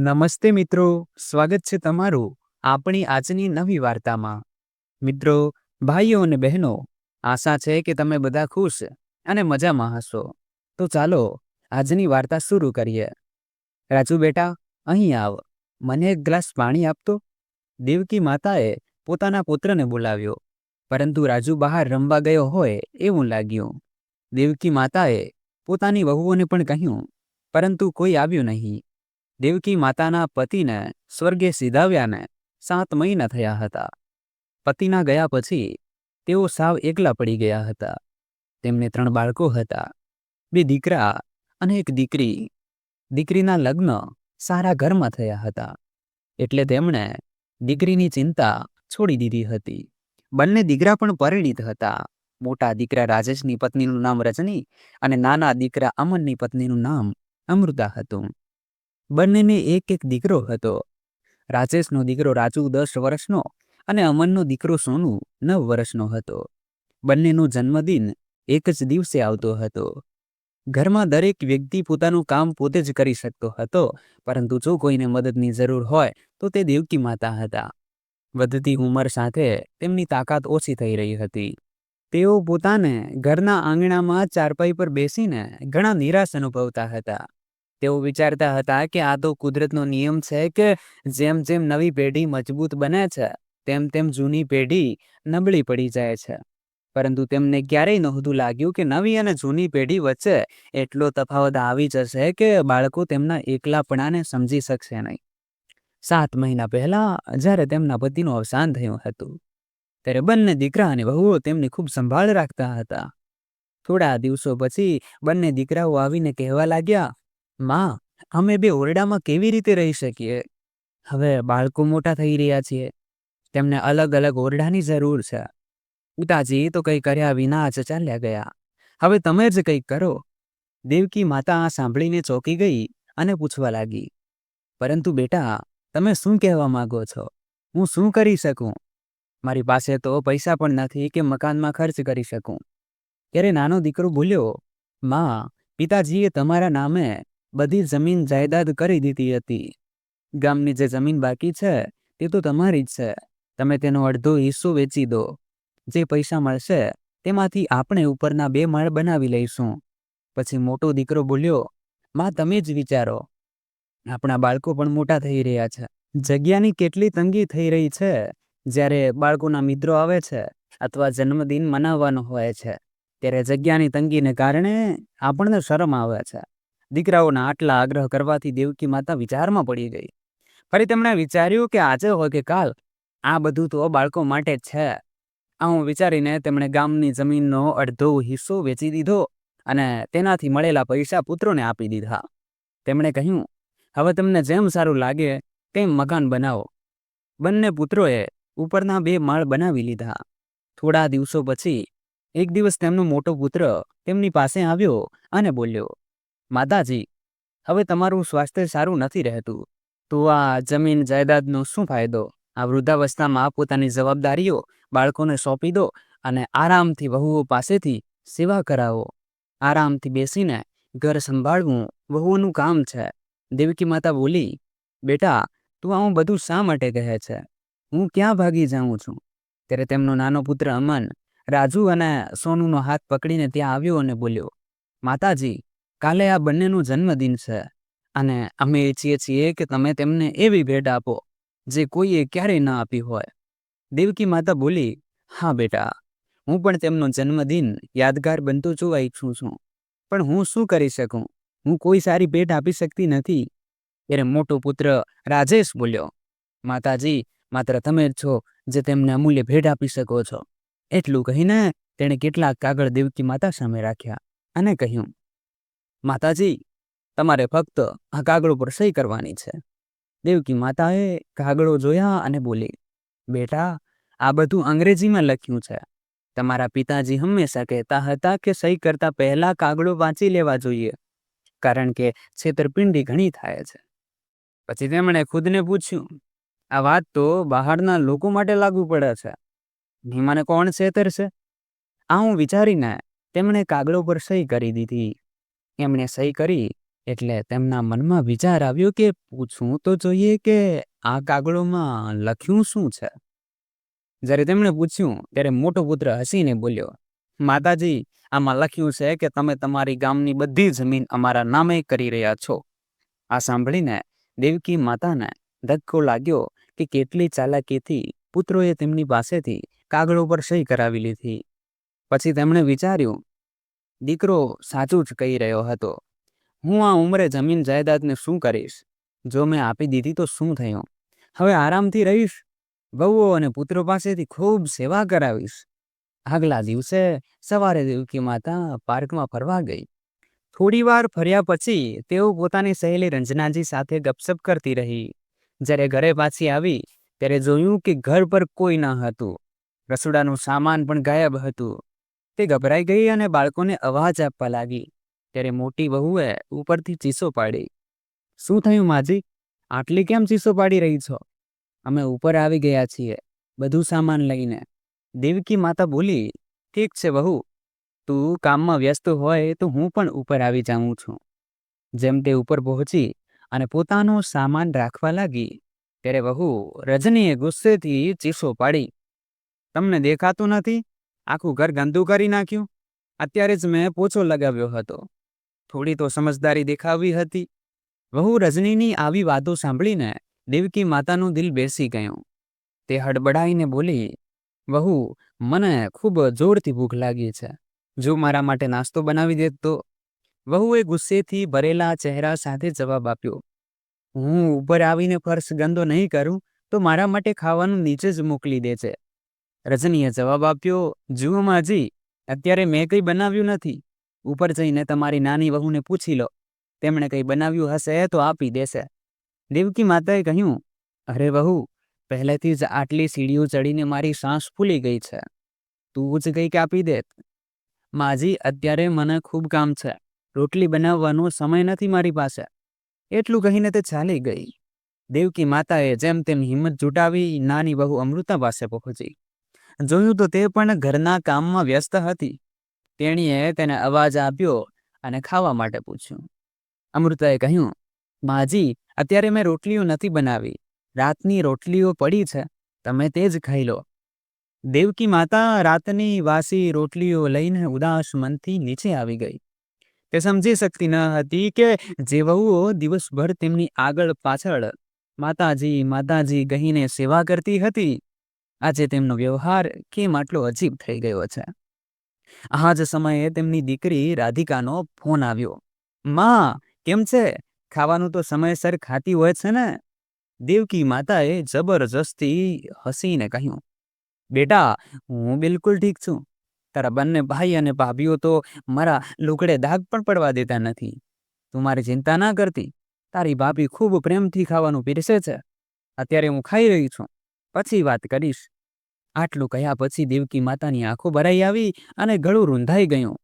નમસ્તે મિત્રો, સ્વાગત છે તમારું આપણી આજની નવી વાર્તામાં. મિત્રો, ભાઈઓ અને બહેનો, આશા છે કે તમે બધા ખુશ અને મજામાં હશો. તો ચાલો, આજની વાર્તા શરૂ કરીએ. રાજુ બેટા, અહીં આવ. મને એક ગ્લાસ પાણી આપતો. દેવકી માતાએ પોતાના પુત્રને બોલાવ્યો. પરંતુ રાજુ બહાર રમવા ગયો હોય એવું લાગ્યું. દેવકી માતાએ પોતાની વહુઓને પણ કહ્યું, પરંતુ કોઈ આવ્યું નહીં. દેવકી માતાના પતિને સ્વર્ગે સીધાવ્યાને સાત મહિના થયા હતા. પતિના ગયા પછી તેઓ સાવ એકલા પડી ગયા હતા. તેમને ત્રણ બાળકો હતા. બે દીકરા અને એક દીકરી. દીકરીના લગ્ન સારા ઘરમાં થયા હતા. એટલે તેમણે દીકરીની ચિંતા છોડી દીધી હતી. બંને દીકરા પણ પરિણીત હતા. મોટા દીકરા રાજેશની પત્નીનું નામ રજની અને નાના દીકરા અમનની પત્નીનું નામ અમૃતા હતું. બંનેને એક એક દીકરો હતો. રાજેશનો દીકરો રાજુ દસ વર્ષનો અને અમનનો દીકરો સોનુ નવ વર્ષનો હતો. બંનેનો જન્મદિન એક જ દિવસે આવતો હતો. ઘરમાં દરેક વ્યક્તિ પોતાનું કામ પોતે જ કરી શકતો હતો, પરંતુ જો કોઈને મદદની જરૂર હોય, તો તે દેવકી માતા હતા. વધતી ઉંમર સાથે તેમની તાકાત ઓછી થઈ રહી હતી. તેઓ પોતાને ઘરના આંગણામાં ચારપાઈ પર બેસીને ઘણા નિરાશ અનુભવતા હતા. તેઓ વિચારતા હતા કે આ તો કુદરતનો નિયમ છે કે જેમ જેમ નવી પેઢી મજબૂત બને છે, તેમ તેમ જૂની પેઢી નબળી પડી જાય છે. પરંતુ તેમને ક્યારેય નહોતું લાગ્યું કે નવી અને જૂની પેઢી વચ્ચે એટલો તફાવત આવી જશે કે બાળકો તેમના એકલાપણાને સમજી શકશે નહીં. સાત મહિના પહેલા જ્યારે તેમના પતિનું અવસાન થયું હતું, ત્યારે બંને દીકરા અને વહુઓ તેમની ખૂબ સંભાળ રાખતા હતા. થોડા દિવસો પછી બંને દીકરાઓ આવીને કહેવા લાગ્યા માં, અમે બે ઓરડામાં કેવી રીતે રહી શકીએ? હવે બાળકો મોટા થઈ રહ્યા છીએ. તેમને અલગ અલગ ઓરડાની જરૂર છે. પિતાજી તો કંઈ કર્યા વિના જ ચાલ્યા ગયા. હવે તમે જ કંઈક કરો. દેવકી માતા આ સાંભળીને ચોંકી ગઈ અને પૂછવા લાગી. પરંતુ બેટા, તમે શું કહેવા માંગો છો? હું શું કરી શકું? મારી પાસે તો પૈસા પણ નથી કે મકાનમાં ખર્ચ કરી શકું. ત્યારે નાનો દીકરો બોલ્યો, માં, પિતાજીએ તમારા નામે બધી જમીન જાયદાદ કરી દીધી હતી. ગામની જે જમીન બાકી છે, તે તો તમારી જ છે. તમે તેનો અડધો હિસ્સો વેચી દો. જે પૈસા મળશે, તેમાંથી આપણે ઉપરના બે માળ બનાવી લઈશું. પછી મોટો દીકરો બોલ્યો, માં, તમે જ વિચારો. આપણા બાળકો પણ મોટા થઈ રહ્યા છે. જગ્યાની કેટલી તંગી થઈ રહી છે. જ્યારે બાળકોના મિત્રો આવે છે, અથવા જન્મદિન મનાવવાનો હોય છે, ત્યારે જગ્યાની તંગીને કારણે આપણને શરમ આવે છે. દીકરાઓના આટલા આગ્રહ કરવાથી દેવકી માતા વિચારમાં પડી ગઈ. ફરી તેમણે વિચાર્યું કે આજે હોય કે કાલ, આ બધું તો બાળકો માટે છે. આવું વિચારીને તેમણે ગામની જમીનનો અડધો હિસ્સો વેચી દીધો અને તેનાથી મળેલા પૈસા પુત્રોને આપી દીધા. તેમણે કહ્યું, હવે તમને જેમ સારું લાગે તેમ મકાન બનાવો. બંને પુત્રોએ ઉપરના બે માળ બનાવી લીધા. થોડા દિવસો પછી, એક દિવસ તેમનો મોટો પુત્ર તેમની પાસે આવ્યો અને બોલ્યો માતાજી, હવે તમારું સ્વાસ્થ્ય સારું નથી રહેતું. તો આ જમીન જાયદાદનો શું ફાયદો? આ વૃદ્ધાવસ્થામાં પોતાની જવાબદારીઓ બાળકોને સોંપી દો અને આરામથી વહુઓ પાસેથી સેવા કરાવો. આરામથી બેસીને ઘર સંભાળવું વહુઓનું કામ છે. દેવકી માતા બોલી, બેટા, તું આવું બધું શા માટે કહે છે? હું ક્યાં ભાગી જાઉં છું? ત્યારે તેમનો નાનો પુત્ર અમન રાજુ અને સોનુનો હાથ પકડીને ત્યાં આવ્યો અને બોલ્યો, માતાજી કાલે આ બંનેનો જન્મદિન છે અને અમે ઈચ્છીએ છીએ કે તમે તેમને એવી ભેટ આપો જે કોઈએ ક્યારેય ન આપી હોય. દેવકી માતા બોલી, હા બેટા, હું પણ તેમનો જન્મદિન યાદગાર બનતો જોવા ઈચ્છું છું. પણ હું શું કરી શકું? હું કોઈ સારી ભેટ આપી શકતી નથી. ત્યારે મોટો પુત્ર રાજેશ બોલ્યો, માતાજી, માત્ર તમે જ છો જે તેમને અમૂલ્ય ભેટ આપી શકો છો. એટલું કહીને તેણે કેટલાક કાગળ દેવકી માતા સામે રાખ્યા અને કહ્યું માતાજી, તમારે ફક્ત આ કાગળો પર સહી કરવાની છે. દેવકી માતાએ કાગળો જોયા અને બોલી, બેટા, આ બધું અંગ્રેજીમાં લખ્યું છે. તમારા પિતાજી હંમેશા કહેતા હતા કે સહી કરતા પહેલા કાગળો વાંચી લેવા જોઈએ, કારણ કે છેતરપિંડી ઘણી થાય છે. પછી તેમણે ખુદને પૂછ્યું, આ વાત તો બહારના લોકો માટે લાગુ પડે છે. નિમાને કોણ છેતરશે? આ હું વિચારીને તેમણે કાગળો પર સહી કરી દીધી. એમણે સહી કરી એટલે તેમના મનમાં વિચાર આવ્યો કે પૂછવું તો જોઈએ કે આ કાગળોમાં લખ્યું શું છે. જ્યારે તેમણે પૂછ્યું, ત્યારે મોટો પુત્ર હસીને બોલ્યો, માતાજી, આમાં લખ્યું છે કે તમે તમારી ગામની બધી જમીન અમારા નામે કરી રહ્યા છો. આ સાંભળીને દેવકી માતાને ધક્કો લાગ્યો કે કેટલી ચાલાકીથી પુત્રોએ તેમની પાસેથી કાગળો પર સહી કરાવી લીધી. પછી તેમણે વિચાર્યું દીકરો સાચું જ કહી રહ્યો હતો, હું આ ઉંમરે જમીન જાયદાદને શું કરીશ? જો મેં આપી દીધી તો શું થયું? હવે આરામથી રહીશ, વહુઓ અને પુત્રો પાસેથી ખૂબ સેવા કરાવીશ. આગલા દિવસે સવારે દેવકી માતા પાર્કમાં ફરવા ગઈ. થોડી વાર ફર્યા પછી તેઓ પોતાની સહેલી રંજનાજી સાથે ગપસપ કરતી રહી. જ્યારે ઘરે પાછી આવી, ત્યારે જોયું કે ઘર પર કોઈ ન હતું. રસોડાનું સામાન પણ ગાયબ હતું. તે ગભરાઈ ગઈ અને બાળકોને અવાજ આપવા લાગી. ત્યારે મોટી વહુએ ઉપરથી ચીસો પાડી. શું થયું માજી? આટલી કેમ ચીસો પાડી રહી છો? અમે ઉપર આવી ગયા છીએ, બધું સામાન લઈને. દેવકી માતા બોલી, ઠીક છે વહુ તું કામમાં વ્યસ્ત હોય તો હું પણ ઉપર આવી જાઉં છું. જેમ તે ઉપર પહોંચી અને પોતાનો સામાન રાખવા લાગી, ત્યારે વહુ રજનીએ ગુસ્સેથી ચીસો પાડી. તમને દેખાતું નથી? આખું ઘર ગંદુ કરી નાખ્યું? અત્યારે જ મેં પોછો લગાવ્યો હતો. થોડી તો સમજદારી દેખાવી હતી. વહુ રજનીની આવી વાતો સાંભળીને દેવકી માતાનું દિલ બેસી ગયું. તે હડબડાઈને બોલી, વહુ, મને ખૂબ જોરથી ભૂખ લાગી છે. જો મારા માટે નાસ્તો બનાવી દે તો? વહુએ ગુસ્સેથી ભરેલા ચહેરા સાથે જવાબ આપ્યો, હું ઉપર આવીને ફર્શ ગંદો નહીં કરું તો મારા માટે ખાવાનું નીચે જ મોકલી દે છે રજનીએ જવાબ આપ્યો, જુઓ માજી, અત્યારે મેં કંઈ બનાવ્યું નથી. ઉપર જઈને તમારી નાની વહુને પૂછી લો. તેમણે કંઈ બનાવ્યું હશે તો આપી દેશે. દેવકી માતાએ કહ્યું, અરે વહુ, પહેલેથી જ આટલી સીડીઓ ચડીને મારી સાંસ ફૂલી ગઈ છે. તું જ કંઈક આપી દે માજી, અત્યારે મને ખૂબ કામ છે. રોટલી બનાવવાનો સમય નથી મારી પાસે. એટલું કહીને તે ચાલી ગઈ. દેવકી માતાએ જેમ તેમ હિંમત જુટાવી નાની વહુ અમૃતા પાસે પહોંચી. જોયું તો તે પણ ઘરના કામમાં વ્યસ્ત હતી. તેણીએ તેને અવાજ આપ્યો અને ખાવા માટે પૂછ્યું. અમૃતાએ કહ્યું, માજી, અત્યારે મેં રોટલીઓ નથી બનાવી. રાતની રોટલીઓ પડી છે. તમે તે જ ખાઈ લો. દેવકી માતા રાતની વાસી રોટલીઓ લઈને ઉદાસ મનથી નીચે આવી ગઈ. તે સમજી શકતી ન હતી કે જે વહુઓ દિવસભર તેમની આગળ પાછળ માતાજી માતાજી કહીને સેવા કરતી હતી આજે તેમનો વ્યવહાર કેમ આટલો અજીબ થઈ ગયો છે? આ જ સમયે તેમની દીકરી રાધિકાનો ફોન આવ્યો. માં, કેમ છે? ખાવાનું તો સમયસર ખાતી હોય છે ને? દેવકી માતાએ જબરજસ્તી હસીને કહ્યું. બેટા, હું બિલકુલ ઠીક છું. તારા બંને ભાઈ અને ભાભીઓ તો મારા લુગડે દાગ પણ પડવા દેતા નથી. તું મારી ચિંતા ના કરતી. તારી ભાભી ખૂબ પ્રેમથી ખાવાનું પીરસે છે. અત્યારે હું ખાઈ રહી છું. પછી વાત કરીશ. આટલું કહ્યા પછી દેવકી માતાની આંખો ભરાઈ આવી અને ગળું રૂંધાઈ ગયું.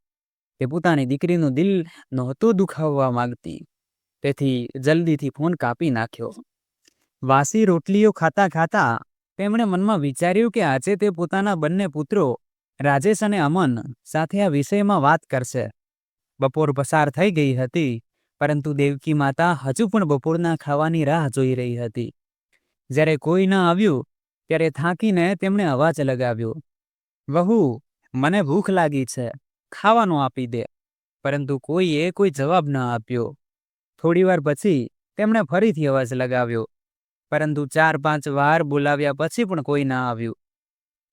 તે પોતાની દીકરીનું દિલ નહોતું દુખાવવા માંગતી. તેથી જલ્દીથી ફોન કાપી નાખ્યો. વાસી રોટલીઓ ખાતા ખાતા તેમણે મનમાં વિચાર્યું કે આજે તે પોતાના બંને પુત્રો રાજેશ અને અમન સાથે આ વિષયમાં વાત કરશે. બપોર પસાર થઈ ગઈ હતી, પરંતુ દેવકી માતા હજુ પણ બપોરના ખાવાની રાહ જોઈ રહી હતી. જ્યારે કોઈ ન આવ્યું ત્યારે થાકીને તેમણે અવાજ લગાવ્યો, વહુ, મને ભૂખ લાગી છે. ખાવાનું આપી દે. પરંતુ કોઈએ કોઈ જવાબ ન આપ્યો. થોડીવાર પછી તેમણે ફરીથી અવાજ લગાવ્યો, પરંતુ ચાર પાંચ વાર બોલાવ્યા પછી પણ કોઈ ના આવ્યું.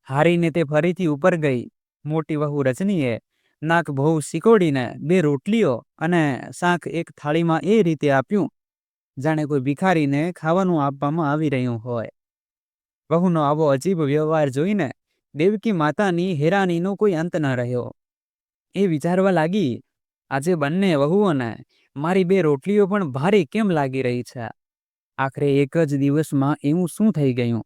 હારીને તે ફરીથી ઉપર ગઈ. મોટી વહુ રજનીએ નાક બહુ શીકોડીને બે રોટલીઓ અને શાક એક થાળીમાં એ રીતે આપ્યું, જાણે કોઈ ભિખારીને ખાવાનું આપવામાં આવી રહ્યું હોય. વહુનો આવો અજીબ વ્યવહાર જોઈને દેવકી માતાની હેરાનીનો કોઈ અંત ન રહ્યો. એ વિચારવા લાગી, આજે બંને વહુઓને મારી બે રોટલીઓ પણ ભારે કેમ લાગી રહી છે? આખરે એક જ દિવસમાં એવું શું થઈ ગયું?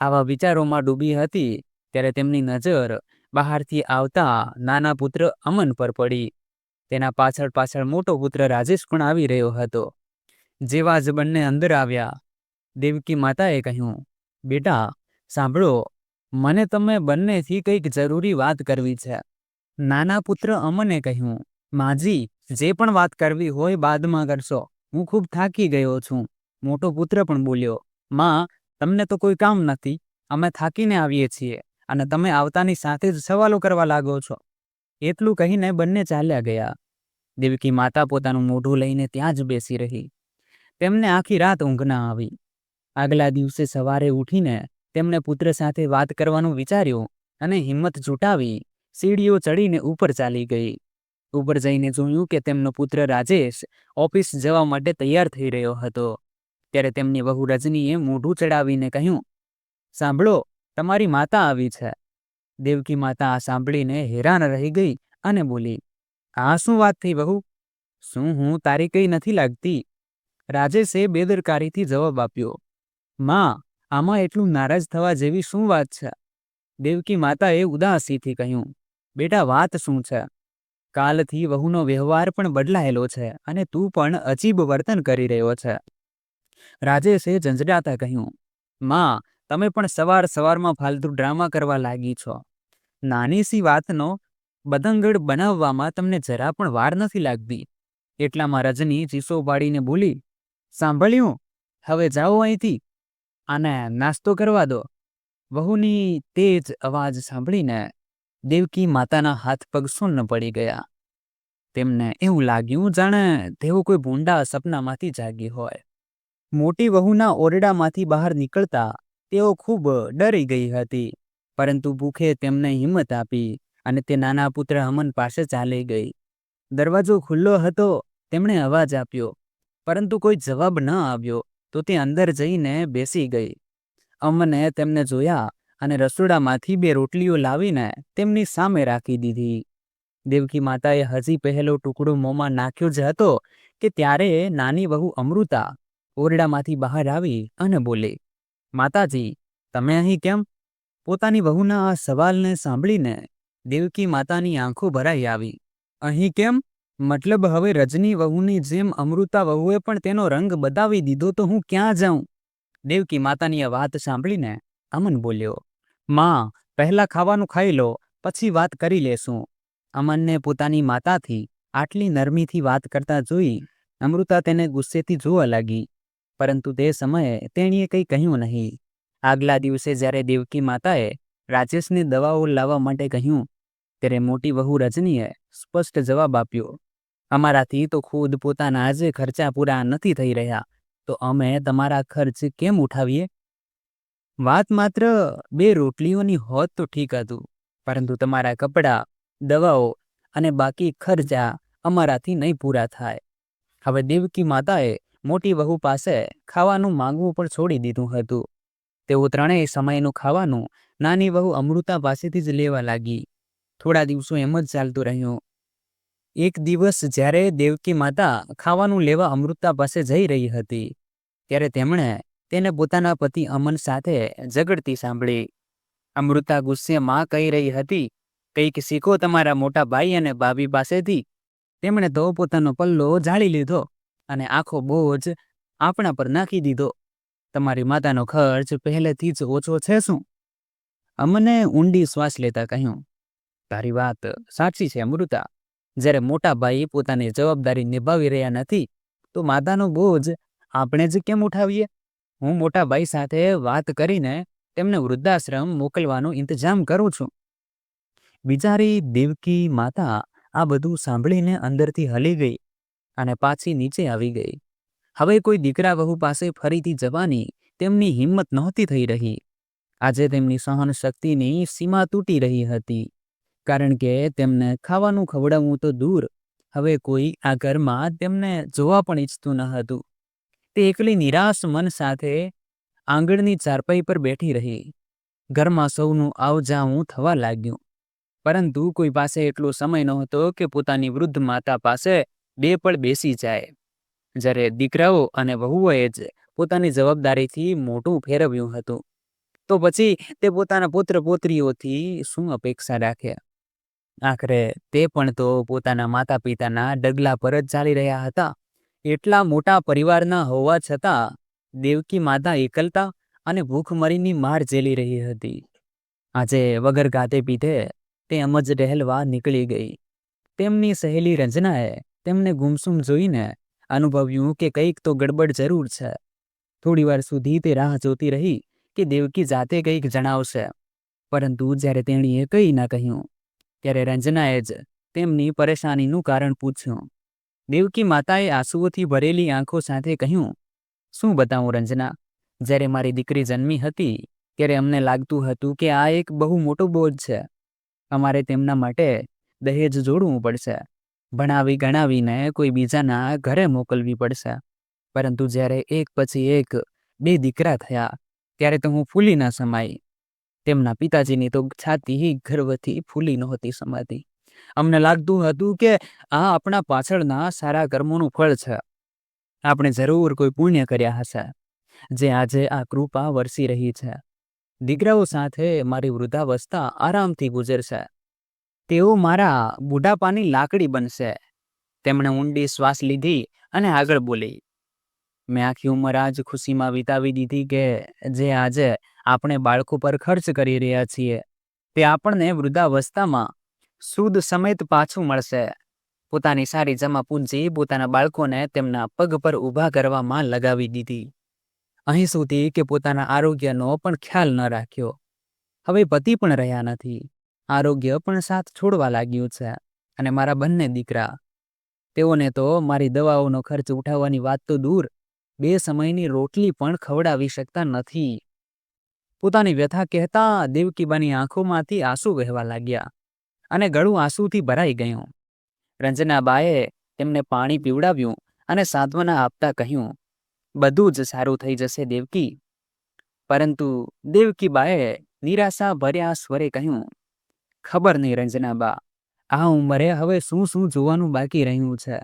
આવા વિચારોમાં ડૂબી હતી ત્યારે તેમની નજર બહારથી આવતા નાના પુત્ર અમન પર પડી. તેના પાછળ પાછળ મોટો પુત્ર રાજેશ પણ આવી રહ્યો હતો. જેવા જ બંને અંદર આવ્યા. દેવકી માતાએ કહ્યું બેટા, સાંભળો, મને તમે બંનેથી કંઈક જરૂરી વાત કરવી છે. નાના પુત્ર અમને કહ્યું, માજી, જે પણ વાત કરવી હોય બાદમાં કરશો. હું ખૂબ થાકી ગયો છું. મોટો પુત્ર પણ બોલ્યો, માં, તમને તો કોઈ કામ નથી. અમે થાકીને આવીએ છીએ અને તમે આવતાની સાથે જ સવાલો કરવા લાગો છો. એટલું કહીને બંને ચાલ્યા ગયા. દેવકી માતા પોતાનું મોઢું લઈને ત્યાં જ બેસી રહી. તેમને આખી રાત ઊંઘ ના આવી. આગલા દિવસે સવારે ઉઠીને તેમણે પુત્ર સાથે વાત કરવાનું વિચાર્યું અને હિંમત જુટાવી સીડીઓ ચડીને ઉપર ચાલી ગઈ. ઉપર જઈને જોયું કે તેમનો પુત્ર રાજેશ ઓફિસ જવા માટે તૈયાર થઈ રહ્યો હતો. ત્યારે તેમની વહુ રજનીએ મોઢું ચડાવીને કહ્યું, સાંભળો, તમારી માતા આવી છે. દેવકી માતા આ સાંભળીને હેરાન રહી ગઈ અને બોલી, આ શું વાત થઈ વહુ? શું હું તારી કઈ નથી લાગતી? રાજેશે બેદરકારીથી જવાબ આપ્યો માં, આમાં એટલું નારાજ થવા જેવી શું વાત છે? દેવકી માતાએ ઉદાસીથી કહ્યું, બેટા, વાત શું છે? કાલથી વહુનો વ્યવહાર પણ બદલાયેલો છે અને તું પણ અજીબ વર્તન કરી રહ્યો છે. રાજેશે ઝંઝડાતા કહ્યું, માં, તમે પણ સવાર સવારમાં ફાલતુ ડ્રામા કરવા લાગી છો. નાની સી વાતનો બદંગડ બનાવવામાં તમને જરા પણ વાર નથી લાગતી. એટલામાં રજની ચીસો પાડીને બોલી, સાંભળ્યું? હવે જાઓ અહીંથી. આને નાસ્તો કરવા દો. વહુની તેજ અવાજ સાંભળીને દેવકી માતાના હાથ પગ સુન્ન પડી ગયા. તેમને એવું લાગ્યું જાણે તેઓ કોઈ ભૂંડા સપનામાંથી જાગી હોય. મોટી વહુના ઓરડામાંથી બહાર નીકળતા તેઓ ખૂબ ડરી ગઈ હતી, પરંતુ ભૂખે તેમને હિંમત આપી અને તે નાના પુત્ર હમન પાસે ચાલી ગઈ. દરવાજો ખુલ્લો હતો, તેમણે અવાજ આપ્યો, પરંતુ કોઈ જવાબ ન આવ્યો. તો તે અંદર જઈને બેસી ગઈ. અમને તેમને જોયા અને રસોડામાંથી બે રોટલીઓ લાવીને તેમની સામે રાખી દીધી. દેવકી માતાએ હજી પહેલો ટુકડો મોંમાં નાખ્યો જ હતો કે ત્યારે નાની વહુ અમૃતા ઓરડામાંથી બહાર આવી અને બોલી, માતાજી, તમે અહીં કેમ? પોતાની વહુના આ સવાલને સાંભળીને દેવકી માતાની આંખો ભરાઈ આવી. અહીં કેમ? મતલબ હવે રજની વહુની જેમ અમૃતા વહુએ પણ તેનો રંગ બતાવી દીધો તો હું ક્યાં જાઉં? દેવકી માતાની આ વાત સાંભળીને અમન બોલ્યો, માં, પહેલા ખાવાનું ખાઈ લો, પછી વાત કરી લેશું. અમનને પોતાની માતાથી આટલી નરમીથી વાત કરતા જોઈ અમૃતા તેને ગુસ્સેથી જોવા લાગી, પરંતુ તે સમયે તેણીએ કંઈ કહ્યું નહીં. આગલા દિવસે જ્યારે દેવકી માતાએ રાજેશને દવાઓ લાવવા માટે કહ્યું ત્યારે મોટી વહુ રજનીએ સ્પષ્ટ જવાબ આપ્યો, અમારાથી તો ખુદ પોતાના જ ખર્ચા પૂરા નથી થઈ રહ્યા, તો અમે તમારા ખર્ચ કેમ ઉઠાવીએ? વાત માત્ર બે રોટલીઓની હોત તો ઠીક હતું, પરંતુ તમારા કપડાં, દવાઓ અને બાકી ખર્ચા અમારાથી નહીં પૂરા થાય. હવે દેવકી માતાએ મોટી વહુ પાસે ખાવાનું માંગવું પણ છોડી દીધું હતું. તેઓ ત્રણેય સમયનું ખાવાનું નાની વહુ અમૃતા પાસેથી જ લેવા લાગી. થોડા દિવસો એમ જ ચાલતું રહ્યું. એક દિવસ જ્યારે દેવકી માતા ખાવાનું લેવા અમૃતા પાસે જઈ રહી હતી, ત્યારે તેમણે તેને પોતાના પતિ અમન સાથે ઝઘડતી સાંભળી. અમૃતા ગુસ્સે માં કહી રહી હતી, કંઈક શીખો તમારા મોટા ભાઈ અને ભાભી પાસેથી. તેમણે તો પોતાનો પલ્લો જાળી લીધો અને આખો બોજ આપણા પર નાખી દીધો. તમારી માતાનો ખર્ચ પહેલેથી જ ઓછો છે શું? અમને ઊંડી શ્વાસ લેતા કહ્યું. તારી વાત સાચી છે, અમૃતા. જ્યારે મોટા ભાઈ પોતાની જવાબદારી નિભાવી રહ્યા નથી, તો માતાનો બોજ આપણે જ કેમ ઉઠાવીએ? હું મોટા ભાઈ સાથે વાત કરીને તેમને વૃદ્ધાશ્રમ મોકલવાનો ઇંતજામ કરું છું. બિચારી દેવકી માતા આ બધું સાંભળીને અંદરથી હલી ગઈ અને પાછી નીચે આવી ગઈ. હવે કોઈ દીકરા વહુ પાસે ફરીથી જવાની તેમની હિંમત નહોતી થઈ રહી. આજે તેમની સહન શક્તિની સીમા તૂટી રહી હતી. કારણ કે તેમને ખાવાનું ખવડાવવું તો દૂર. હવે કોઈ આ ઘરમાં તેમને જોવા પણ ઈચ્છતું ન હતું. તે એકલી નિરાશ મન સાથે આંગણની ચારપાઈ પર બેઠી રહી. ઘરમાં સૌનું આવજાવું થવા લાગ્યું. પરંતુ કોઈ પાસે એટલો સમય નહોતો કે પોતાની વૃદ્ધ માતા પાસે બે પળ બેસી જાય. જ્યારે દીકરાઓ અને વહુઓએ જ પોતાની જવાબદારીથી મોટું ફેરવ્યું હતું. તો પછી તે પોતાના પુત્ર પોત્રીઓથી શું અપેક્ષા રાખે? આખરે તે પણ તો પોતાના માતા પિતાના ડગલા પર જ ચાલી રહ્યા હતા. એટલા મોટા પરિવારના હોવા છતાં દેવકી માતા એકલતા અને ભૂખમરીની માર ઝેલી રહી હતી. આજે વગર ગાતે પીધે તે એમ જ રહેલવા નીકળી ગઈ. તેમની સહેલી રંજનાએ તેમને ગુમસુમ જોઈને અનુભવ્યું કે કંઈક તો ગડબડ જરૂર છે. થોડી વાર સુધી તે રાહ જોતી રહી કે દેવકી જાતે કંઈક જણાવશે. પરંતુ જ્યારે તેણીએ કંઈ ના કહ્યું ત્યારે રંજનાએ જ તેમની પરેશાનીનું કારણ પૂછ્યું. દેવકી માતાએ આંસુઓથી ભરેલી આંખો સાથે કહ્યું, શું બતાવું રંજના? જ્યારે મારી દીકરી જન્મી હતી, ત્યારે અમને લાગતું હતું કે આ એક બહુ મોટો બોજ છે. અમારે તેમના માટે દહેજ જોડવું પડશે. ભણાવી ગણાવીને કોઈ બીજાના ઘરે મોકલવી પડશે. પરંતુ જ્યારે એક પછી એક બે દીકરા થયા, ત્યારે તો હું ફૂલી ના સમાઈ. તેમના પિતાજીની તો છાતી ગર્વથી ફૂલી નહોતી સમાતી અમને લાગતું હતું કે આ આપણા પાછળના સારા કર્મોનું ફળ છે. આપણે જરૂર કોઈ પુણ્ય કર્યા હશે. જે આજે આ કૃપા વરસી રહી છે. દીકરાઓ સાથે મારી વૃદ્ધાવસ્થા આરામથી ગુજરશે. તેઓ મારા બુઢાપાની લાકડી બનશે. તેમણે ઊંડી શ્વાસ લીધી અને આગળ બોલી, મેં આખી ઉંમર આજ ખુશીમાં વિતાવી દીધી કે જે આજે આપણે બાળકો પર ખર્ચ કરી રહ્યા છીએ, તે આપણને વૃદ્ધાવસ્થામાં શુદ્ધ સમેત પાછું મળશે. પોતાની સારી જમા પૂંજી પોતાના બાળકોને તેમના પગ પર ઊભા કરવામાં લગાવી દીધી. અહીં સુધી કે પોતાના આરોગ્યનો પણ ખ્યાલ ન રાખ્યો. હવે પતિ પણ રહ્યા નથી. આરોગ્ય પણ સાથ છોડવા લાગ્યું છે અને મારા બંને દીકરા. તેઓને તો મારી દવાઓનો ખર્ચ ઉઠાવવાની વાત તો દૂર. બે સમયની રોટલી પણ ખવડાવી શકતા નથી. પોતાની વ્યથા કહેતા દેવકીબાની આંખોમાંથી આંસુ વહેવા લાગ્યા અને ગળું આંસુથી ભરાઈ ગયું. રંજનાબાએ તેમને પાણી પીવડાવ્યું અને સાંત્વના આપતા કહ્યું, બધું જ સારું થઈ જશે દેવકી પરંતુ દેવકીબાએ નિરાશા ભર્યા સ્વરે કહ્યું, ખબર નહીં રંજનાબા, આ ઉંમરે હવે શું શું જોવાનું બાકી રહ્યું છે?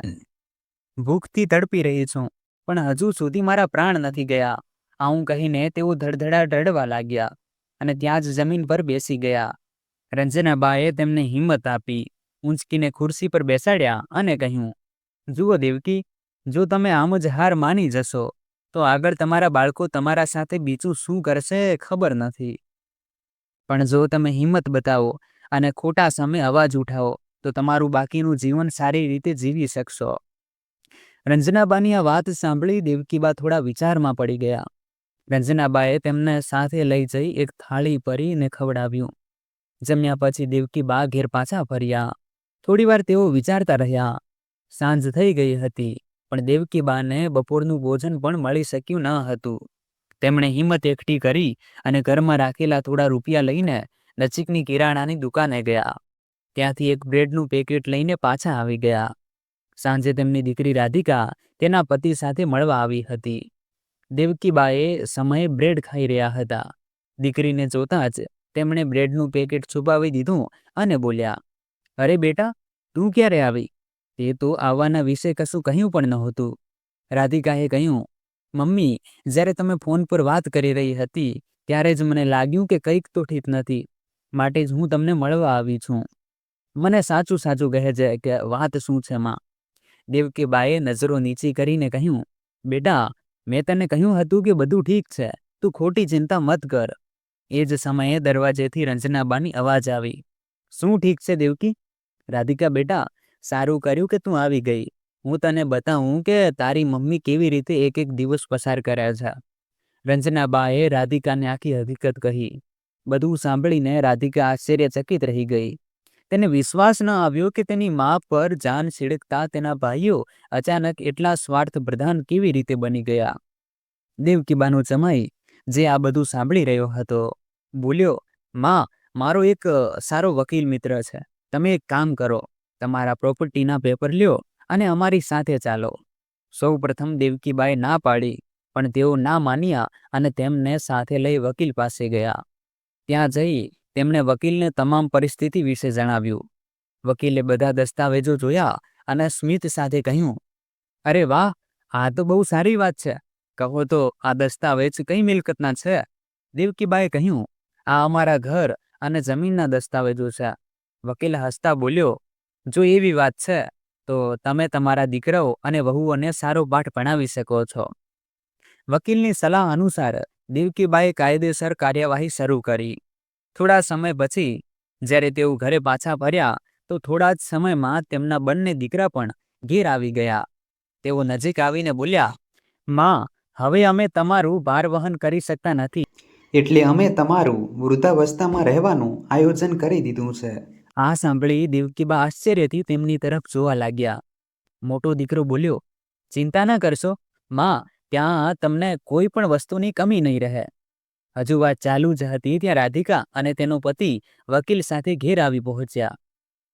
ભૂખથી તડપી રહી છું, પણ હજુ સુધી મારા પ્રાણ નથી ગયા. આવું કહીને તેઓ ધડધડા રડવા લાગ્યા અને ત્યાં જ જમીન પર બેસી ગયા. રંજનાબાએ તેમને હિંમત આપી, ઊંચકીને ખુરશી પર બેસાડ્યા અને કહ્યું, જુઓ દેવકી, જો તમે આમ જ હાર માની જશો, તો આગળ તમારા બાળકો તમારા સાથે બીજું શું કરશે ખબર નથી. પણ જો તમે હિંમત બતાવો અને ખોટા સામે અવાજ ઉઠાવો, તો તમારું બાકીનું જીવન સારી રીતે જીવી શકશો. રંજનાબાની આ વાત સાંભળી દેવકીબા થોડા વિચારમાં પડી ગયા. રંજનાબાએ તેમને સાથે લઈ જઈ એક થાળી ભરીને ખવડાવ્યું. જમ્યા પછી દેવકીબા ઘેર પાછા ફર્યા. થોડીવાર તેઓ વિચારતા રહ્યા. સાંજ થઈ ગઈ હતી, પણ દેવકીબાને બપોરનું ભોજન પણ મળી શક્યું ન હતું. તેમણે હિંમત એકઠી કરી અને ઘરમાં રાખેલા થોડા રૂપિયા લઈને નજીકની કિરાણાની દુકાને ગયા. ત્યાંથી એક બ્રેડનું પેકેટ લઈને પાછા આવી ગયા. સાંજે તેમની દીકરી રાધિકા તેના પતિ સાથે મળવા આવી હતી. દેવકીબાએ સમયે બ્રેડ ખાઈ રહ્યા હતા. દીકરીને જોતા જ તેમણે બ્રેડનું પેકેટ છુપાવી દીધું અને બોલ્યા, અરે બેટા, તું ક્યારે આવી? તે તો આવવાના વિશે કશું કહ્યું પણ નહોતું. રાધિકાએ કહ્યું, મમ્મી, જ્યારે તમે ફોન પર વાત કરી રહી હતી, ત્યારે જ મને લાગ્યું કે કંઈક તો ઠીક નથી. માટે જ હું તમને મળવા આવી છું. મને સાચું સાચું કહે છે કે વાત શું છે માં? દેવકીબાએ નજરો નીચી કરીને કહ્યું, બેટા મેં તને કહ્યું હતું કે બધું ઠીક છે, તું ખોટી ચિંતા મત કર. એ જ સમયે દરવાજેથી રંજનાબાની અવાજ આવી. શું ઠીક છે દેવકી? રાધિકા બેટા, સારું કર્યું કે તું આવી ગઈ? હું તને બતાવું કે તારી મમ્મી કેવી રીતે એક એક દિવસ પસાર કર્યા છે. રંજનાબાએ રાધિકાને આખી હકીકત કહી. બધું સાંભળીને રાધિકા આશ્ચર્યચકિત રહી ગઈ. તેને વિશ્વાસ ન આવ્યો કે તેની મા પર જાન છિડકતા તેના ભાઈઓ અચાનક એટલા સ્વાર્થ પ્રધાન કેવી રીતે બની ગયા? દેવકીબાનો જમાઈ જે આ બધું સાંભળી રહ્યો હતો, બોલ્યો, માં, મારો એક સારો વકીલ મિત્ર છે. તમે એક કામ કરો, તમારા પ્રોપર્ટીના પેપર લ્યો અને અમારી સાથે ચાલો. સૌ પ્રથમ દેવકીબાએ ના પાડી, પણ તેઓ ના માન્યા અને તેમને સાથે લઈ વકીલ પાસે ગયા. ત્યાં જઈ તેમણે વકીલને તમામ પરિસ્થિતિ વિશે જણાવ્યું. વકીલે બધા દસ્તાવેજો જોયા અને સ્મિત સાથે કહ્યું, અરે વાહ, આ તો બહુ સારી વાત છે. કહો તો, આ દસ્તાવેજ કઈ મિલકતના છે? દેવકીબાએ કહ્યું, આ અમારા ઘર અને જમીનના દસ્તાવેજો છે. વકીલ હસતા બોલ્યો, જો એવી વાત છે, તો તમે તમારા દીકરાઓ અને વહુઓને સારો પાઠ ભણાવી શકો છો. વકીલની સલાહ અનુસાર દેવકીબાએ કાયદેસર કાર્યવાહી શરૂ કરી. થોડા સમય પછી જ્યારે તેઓ ઘરે પાછા ફર્યા તો થોડા જ સમયમાં તેમના બંને દીકરા પણ ઘેર આવી ગયા. તેઓ નજીક આવીને બોલ્યા માં હવે અમે તમારું ભાર વહન કરી શકતા નથી. એટલે અમે તમારું વૃદ્ધાવસ્થામાં રહેવાનું આયોજન કરી દીધું છે. આ સાંભળી દેવકીબા આશ્ચર્યથી તેમની તરફ જોવા લાગ્યા. મોટો દીકરો બોલ્યો ચિંતા ના કરશો માં ત્યાં તમને કોઈ પણ વસ્તુની કમી નહીં રહે. હજુ વાત ચાલુ જ હતી ત્યાં રાધિકા અને તેનો પતિ વકીલ સાથે ઘેર આવી પહોંચ્યા.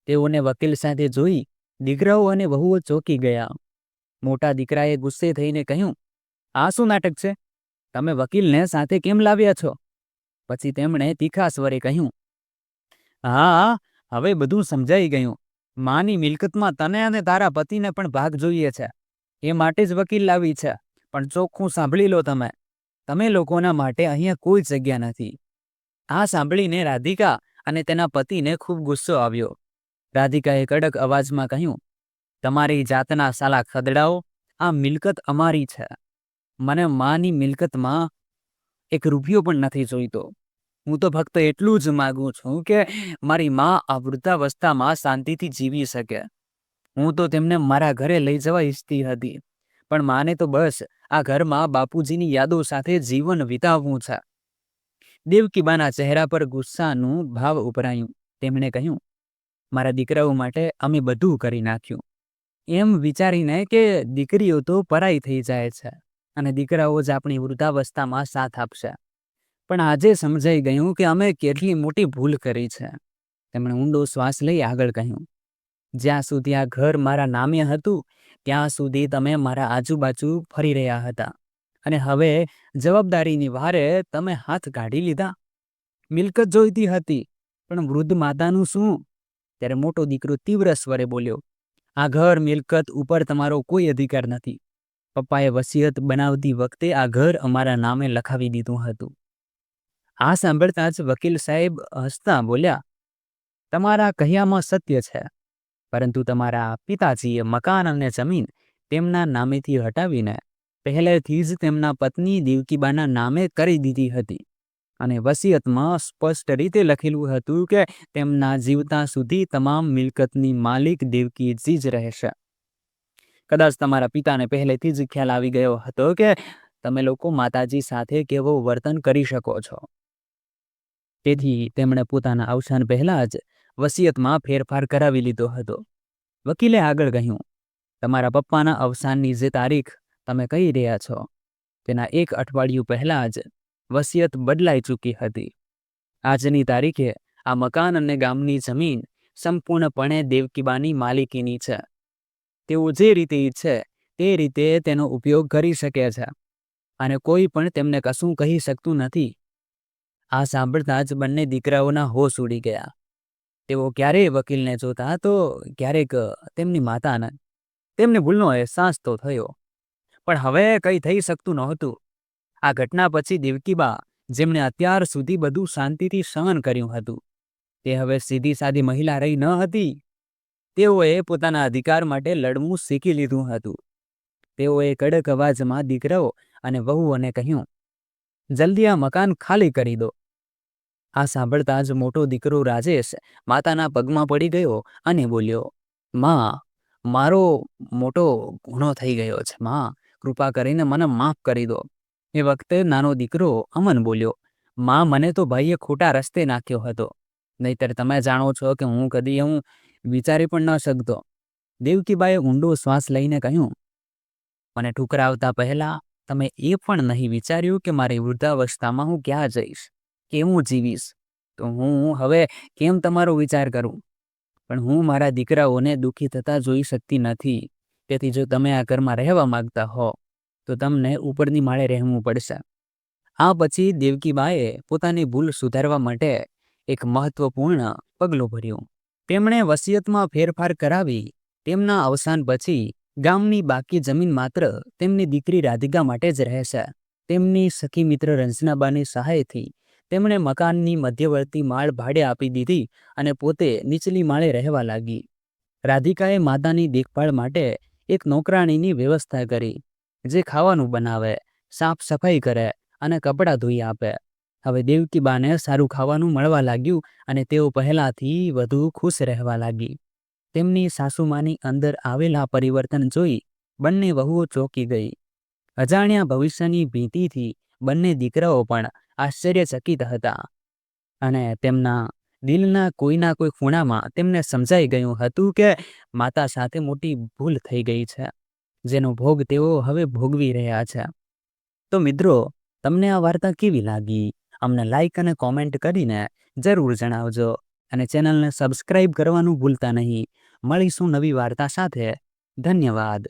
તેઓને વકીલ સાથે જોઈ દીકરાઓ અને વહુઓ ચોંકી ગયા. મોટા દીકરાએ ગુસ્સે થઈને કહ્યું, આ શું નાટક છે? તમે વકીલને સાથે કેમ લાવ્યા છો? પછી તેમણે તીખા સ્વરે કહ્યું, હા, હવે બધું સમજાઈ ગયું. માની મિલકતમાં તને અને તારા પતિને પણ ભાગ જોઈએ છે. એ માટે જ વકીલ લાવી છે. પણ ચોખ્ખું સાંભળી લો તમે. તમે લોકોના માટે અહીંયા કોઈ જગ્યા નથી. આ સાંભળીને રાધિકા અને તેના પતિને ખૂબ ગુસ્સો આવ્યો. રાધિકાએ કડક અવાજમાં કહ્યું, તમારી જાતના સાલા ખદડાઓ, આ મિલકત અમારી છે. મને માની મિલકતમાં એક રૂપિયો પણ નથી જોઈતો. હું તો ફક્ત એટલું જ માગું છું કે મારી મા આ વૃદ્ધાવસ્થામાં શાંતિથી જીવી શકે. હું તો તેમને મારા ઘરે લઈ જવા ઈચ્છતી હતી, પણ માને તો બસ આ ઘરમાં બાપુજીની યાદો સાથે જીવન વિતાવવું છે. દેવકીબાના ચહેરા પર ગુસ્સાનું ભાવ ઉભરાયું. તેમણે કહ્યું, મારા દીકરાઓ માટે અમે બધું કરી નાખ્યું. એમ વિચારીને કે દીકરીઓ તો પરાઈ થઈ જાય છે અને દીકરાઓ જ આપણી વૃદ્ધાવસ્થામાં સાથ આપશે. પણ આજે સમજાઈ ગયું કે અમે કેટલી મોટી ભૂલ કરી છે. તેમણે ઊંડો શ્વાસ લઈ આગળ કહ્યું, જ્યાં સુધી આ ઘર મારા નામે હતું ત્યાં સુધી તમે મારા આજુબાજુ ફરી રહ્યા હતા. અને હવે જવાબદારીની વારે તમે હાથ કાઢી લીધા. મિલકત જોઈતી હતી, પણ વૃદ્ધ માતાનું શું? ત્યારે મોટો દીકરો તીવ્ર સ્વરે બોલ્યો, આ ઘર મિલકત ઉપર તમારો કોઈ અધિકાર નથી. પપ્પાએ વસિયત બનાવતી વખતે આ ઘર અમારા નામે લખાવી દીધું હતું. આ સાંભળતા જ વકીલ સાહેબ હસતા બોલ્યા, તમારા કહ્યામાં સત્ય છે? પરંતુ તમારા પિતાજીએ મકાન અને જમીન તેમના નામેથી હટાવીને પહેલેથી જ તેમના પત્ની દેવકીબાના નામે કરી દીધી હતી. અને વસિયતમાં સ્પષ્ટ રીતે લખેલું હતું કે તેમના જીવતા સુધી તમામ મિલકતની માલિક દેવકીજી જ રહેશે. કદાચ તમારા પિતાને પહેલેથી જ ખ્યાલ આવી ગયો હતો કે તમે લોકો માતાજી સાથે કેવો વર્તન કરી શકો છો. તેથી તેમણે પોતાના અવસાન પહેલા જ વસિયતમાં ફેરફાર કરાવી લીધો હતો. વકીલે આગળ કહ્યું, તમારા પપ્પાના અવસાનની જે તારીખ તમે કહી રહ્યા છો, તેના એક અઠવાડિયું પહેલાં જ વસિયત બદલાઈ ચૂકી હતી. આજની તારીખે આ મકાન અને ગામની જમીન સંપૂર્ણપણે દેવકીબાની માલિકીની છે. તેઓ જે રીતે ઈચ્છે તે રીતે તેનો ઉપયોગ કરી શકે છે અને કોઈ પણ તેમને કશું કહી શકતું નથી. આ સાંભળતા જ બંને દીકરાઓના હોશ ઉડી ગયા. તેઓ ક્યારેય વકીલને જોતા તો ક્યારેક તેમની માતાને તેમને ભૂલનો અહેસાસ તો થયો. પણ હવે કંઈ થઈ શકતું નહોતું. આ ઘટના પછી દેવકીબા, જેમણે અત્યાર સુધી બધું શાંતિથી સહન કર્યું હતું, તે હવે સીધી સાદી મહિલા રહી ન હતી. તેઓએ પોતાના અધિકાર માટે લડવું શીખી લીધું હતું. તેઓએ કડક અવાજમાં દીકરાઓ અને વહુઓને કહ્યું, જલ્દી આ મકાન ખાલી કરી દો. આ સાંભળતા જ મોટો દીકરો રાજેશ માતાના પગમાં પડી ગયો અને બોલ્યો, માં, મારો મોટો ગુનો થઈ ગયો છે, માં. કૃપા કરીને મને માફ કરી દો. એ વખતે નાનો દીકરો અમન બોલ્યો, માં, મને તો ભાઈએ ખોટા રસ્તે નાખ્યો હતો. નહીતર તમે જાણો છો કે હું કદી હું વિચારી પણ ન શકતો. દેવકીબાએ ઊંડો શ્વાસ લઈને કહ્યું, મને ઠુકરાવતા પહેલા તમે એ પણ નહીં વિચાર્યું કે મારી વૃદ્ધાવસ્થામાં હું ક્યાં જઈશ? કેવું જીવીશ? તો હું હવે કેમ તમારો વિચાર કરું? પણ હું મારા દીકરાઓને દુઃખી થતા જોઈ શકતી નથી. તેથી જો તમે આ ઘરમાં રહેવા માંગતા હો, તો તમને ઉપરની માળે રહેવું પડશે. આ પછી દેવકીબાએ પોતાની ભૂલ સુધારવા માટે એક મહત્વપૂર્ણ પગલું ભર્યું. તેમણે વસિયતમાં ફેરફાર કરાવી, તેમના અવસાન પછી ગામની બાકી જમીન માત્ર તેમની દીકરી રાધિકા માટે જ રહેશે. તેમની સખી મિત્ર રંજનાબાની સહાયથી તેમણે મકાનની મધ્યવર્તી માળ ભાડે આપી દીધી અને પોતે નીચલી માળે રહેવા લાગી. રાધિકાએ માતાની દેખભાળ માટે એક નોકરાણીની વ્યવસ્થા કરી, જે ખાવાનું બનાવે, સાફ સફાઈ કરે અને કપડાં ધોઈ આપે. હવે દેવકીબાને સારું ખાવાનું મળવા લાગ્યું અને તેઓ પહેલાંથી વધુ ખુશ રહેવા લાગી. તેમની સાસુમાની અંદર આવેલા પરિવર્તન જોઈ બંને વહુઓ ચોંકી ગઈ. અજાણ્યા ભવિષ્યની ભીતિથી બંને દીકરાઓ પણ આશ્ચર્યચકિત હતા અને તેમના દિલના કોઈના કોઈ ખૂણામાં તેમને સમજાઈ ગયું હતું કે માતા સાથે મોટી ભૂલ થઈ ગઈ છે, જેનો ભોગ તેઓ હવે ભોગવી રહ્યા છે. તો મિત્રો, તમને આ વાર્તા કેવી લાગી? અમને લાઈક અને કોમેન્ટ કરીને જરૂર જણાવજો અને ચેનલને સબસ્ક્રાઇબ કરવાનું ભૂલતા નહીં. મળીશું નવી વાર્તા સાથે. ધન્યવાદ.